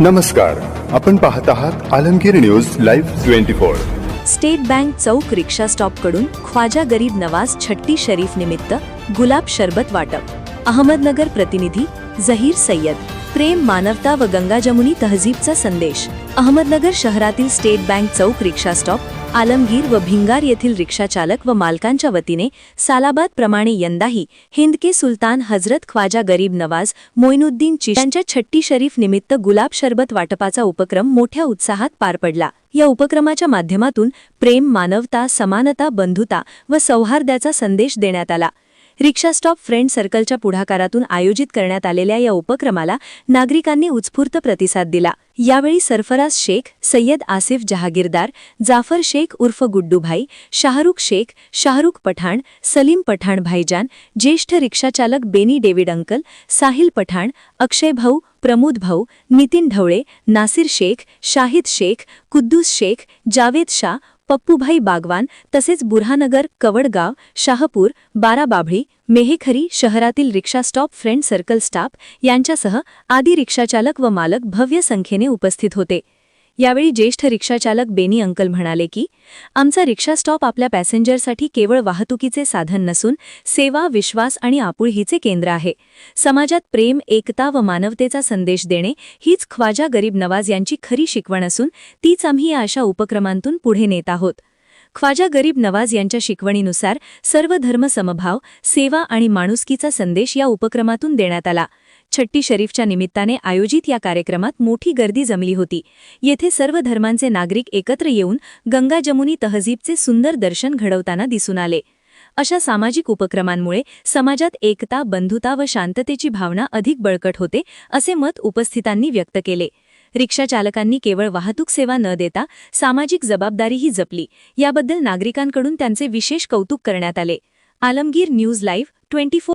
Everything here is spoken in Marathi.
नमस्कार. आपण पाहत आहात Alamgir news live twenty four. State bank चौक रिक्षा स्टॉपकडून ख्वाजा गरीब नवाज छट्टी शरीफ निमित्त गुलाब शरबत वाटप. अहमदनगर प्रतिनिधी झहीर सय्यद. प्रेम मानवता व गंगा जमुनी तहजीबचा संदेश. अहमदनगर शहरातील स्टेट बँक चौक रिक्षा स्टॉप आलमगीर व भिंगार येथील रिक्षाचालक व मालकांच्या वतीने सालाबाद प्रमाणे यंदाही हिंदके सुलतान हजरत ख्वाजा गरीब नवाज मोइनुद्दीन चिश यांच्या छट्टी शरीफ निमित्त गुलाब शरबत वाटपाचा उपक्रम मोठ्या उत्साहात पार पडला. या उपक्रमाच्या माध्यमातून प्रेम मानवता समानता बंधुता व सौहार्दाचा संदेश देण्यात आला. रिक्षा स्टॉप फ्रेंड सर्कलच्या पुढाकारातून आयोजित करण्यात आलेल्या या उपक्रमाला नागरिकांनी उत्स्फूर्त प्रतिसाद दिला. यावेळी सरफराज शेख सय्यद आसिफ जहागीरदार जाफर शेख उर्फ गुड्डूभाई शाहरुख शेख शाहरुख पठाण सलीम पठाण भाईजान ज्येष्ठ रिक्षाचालक Benny David uncle Sahil Pathan Akshay भाऊ प्रमोद भाऊ नितीन ढवळे नासिर शेख शाहिद शेख कुद्दूस शेख जावेद शाह पप्पूभाई बागवान तसेच बुरहानगर कवडगाव शाहपूर बाराबाभळी मेहेखरी शहरातील rickshaw stop friend circle staff यांच्यासह आदी रिक्षाचालक व मालक भव्य संख्येने उपस्थित होते. यावेळी ज्येष्ठ रिक्षाचालक बेनी अंकल म्हणाले की आमचा रिक्षा स्टॉप आपल्या पॅसेंजरसाठी केवळ वाहतुकीचे साधन नसून सेवा विश्वास आणि आपुळहीचे केंद्र आहे. समाजात प्रेम एकता व मानवतेचा संदेश देणे हीच ख्वाजा गरीब नवाज यांची खरी शिकवण असून तीच आम्ही या अशा उपक्रमांतून पुढे नेत आहोत. ख्वाजा गरीब नवाज यांच्या शिकवणीनुसार सर्व धर्म समभाव सेवा आणि माणुसकीचा संदेश या उपक्रमातून देण्यात आला. छट्टी शरीफच्या निमित्ताने आयोजित या कार्यक्रमात मोठी गर्दी जमली होती. येथे सर्व धर्मांचे नागरिक एकत्र येऊन गंगा जमुनी तहजीबचे सुंदर दर्शन घडवताना दिसून आले. अशा सामाजिक उपक्रमांमुळे समाजात एकता बंधुता व शांततेची भावना अधिक बळकट होते असे मत उपस्थितांनी व्यक्त केले. रिक्षाचालकांनी केवळ वाहतूक सेवा न देता सामाजिक जबाबदारीही जपली. याबद्दल नागरिकांकडून त्यांचे विशेष कौतुक करण्यात आले. Alamgir news live twenty four